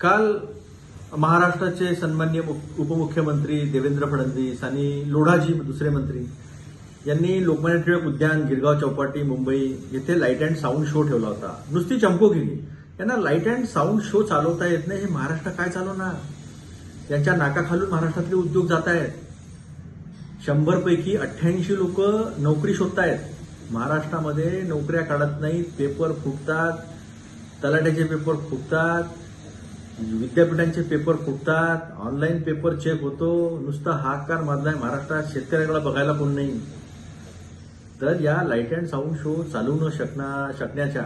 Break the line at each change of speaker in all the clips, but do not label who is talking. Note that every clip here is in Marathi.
काल महाराष्ट्राचे सन्मान्य उपमुख्यमंत्री देवेंद्र फडणवीस आणि लोढाजी दुसरे मंत्री यांनी लोकमान्य टिळक उद्यान गिरगाव चौपाटी मुंबई येथे लाइट अँड साऊंड शो ठेवला होता. नुसती चमकोगिरी यांना लाइट अँड साऊंड शो चालवता येत नाही हे महाराष्ट्र काय चालवणार? यांच्या नाकाखालून महाराष्ट्रातले उद्योग जात आहेत शंभरपैकी अठ्ठ्याऐंशी लोक नोकरी शोधतायत. महाराष्ट्रामध्ये नोकऱ्या काढत नाहीत पेपर फुटतात तलाट्याचे पेपर फुटतात विद्यापीठांचे पेपर फुटतात ऑनलाईन पेपर चेक होतो नुसता हाकार मारलाय महाराष्ट्रात शेतकऱ्याकडे बघायला कोण नाही. तर या लाइट अँड साऊंड शो चालू न शकणार शकण्याच्या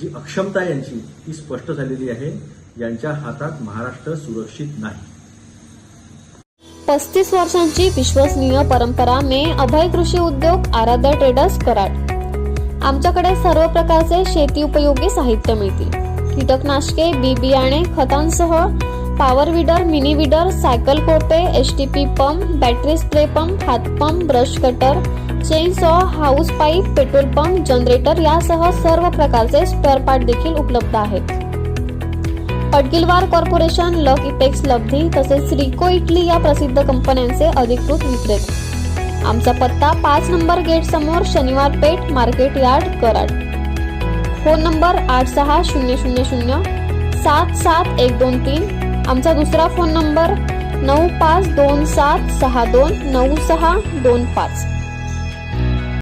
जी अक्षमता यांची ती स्पष्ट झालेली आहे यांच्या हातात महाराष्ट्र सुरक्षित नाही.
पस्तीस वर्षांची विश्वसनीय परंपरा मे अभय कृषी उद्योग आराध्या ट्रेडर्स कराड. आमच्याकडे सर्व प्रकारचे शेती उपयोगी साहित्य मिळतील. कीटकनाशके बी बियाणे खतांसह power weeder mini weeder cycle कोपे H T P pump battery spray pump हातपंप brush cutter chain saw hose pipe petrol pump generator यासह सर्व प्रकारचे स्पेअर पार्ट देखील उपलब्ध आहेत. पडगिलवार कॉर्पोरेशन लक इपेक्स लब्धी तसेच रिको इटली या प्रसिद्ध कंपन्यांचे अधिकृत विक्रेते आमचा पत्ता पाच नंबर गेट समोर Shaniwar Peth market yard Karad. Phone number आठ सहा शून्य शून्य शून्य सात सात एक दोन तीन. आमचा दुसरा फोन नंबर नऊ पाच दोन सात सहा दोन नऊ सहा दोन पाच.